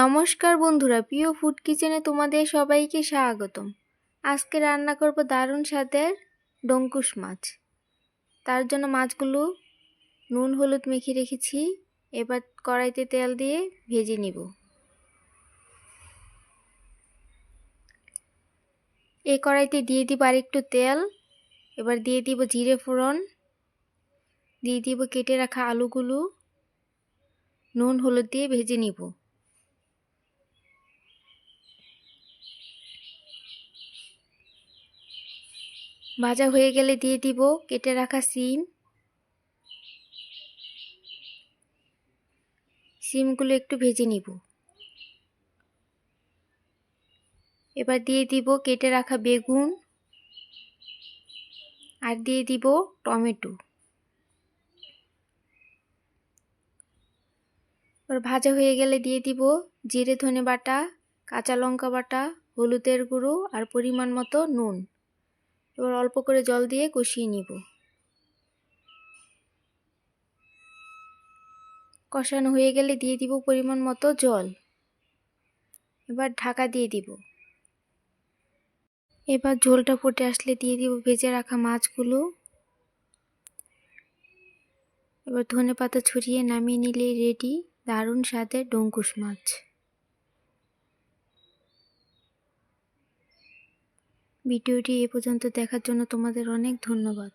নমস্কার বন্ধুরা, প্রিয় ফুড কিচেনে তোমাদের সবাইকে স্বাগতম। আজকে রান্না করব দারুণ স্বাদের ডঙ্কুশ মাছ। তার জন্য মাছগুলো নুন হলুদ মেখে রেখেছি, এবার কড়াইতে তেল দিয়ে ভেজে নিব। এই কড়াইতে দিয়ে দিব আর একটু তেল, এবার দিয়ে দিব জিরে ফোড়ন, দিয়ে দিব কেটে রাখা আলুগুলো, নুন হলুদ দিয়ে ভেজে নিব। ভাজা হয়ে গেলে দিয়ে দিব কেটে রাখা সিম। সিমগুলো একটু ভেজে নিব। এবার দিয়ে দিব কেটে রাখা বেগুন। আর দিয়ে দিব টমেটো। এবার ভাজা হয়ে গেলে দিয়ে দিব জিরে ধনে বাটা, কাঁচা লঙ্কা বাটা, হলুদের গুঁড়ো আর পরিমাণ মতো নুন। এবার অল্প করে জল দিয়ে কষিয়ে নিব। কষানো হয়ে গেলে দিয়ে দিব পরিমাণ মতো জল। এবার ঢাকা দিয়ে দিব। এবার ঝোলটা ফুটে আসলে দিয়ে দিব ভেজে রাখা মাছগুলো। এবার ধনে পাতা ছড়িয়ে নামিয়ে নিলেই রেডি দারুণ স্বাদের ডঙ্কুশ মাছ। ভিডিওটি এ পর্যন্ত দেখার জন্য তোমাদের অনেক ধন্যবাদ।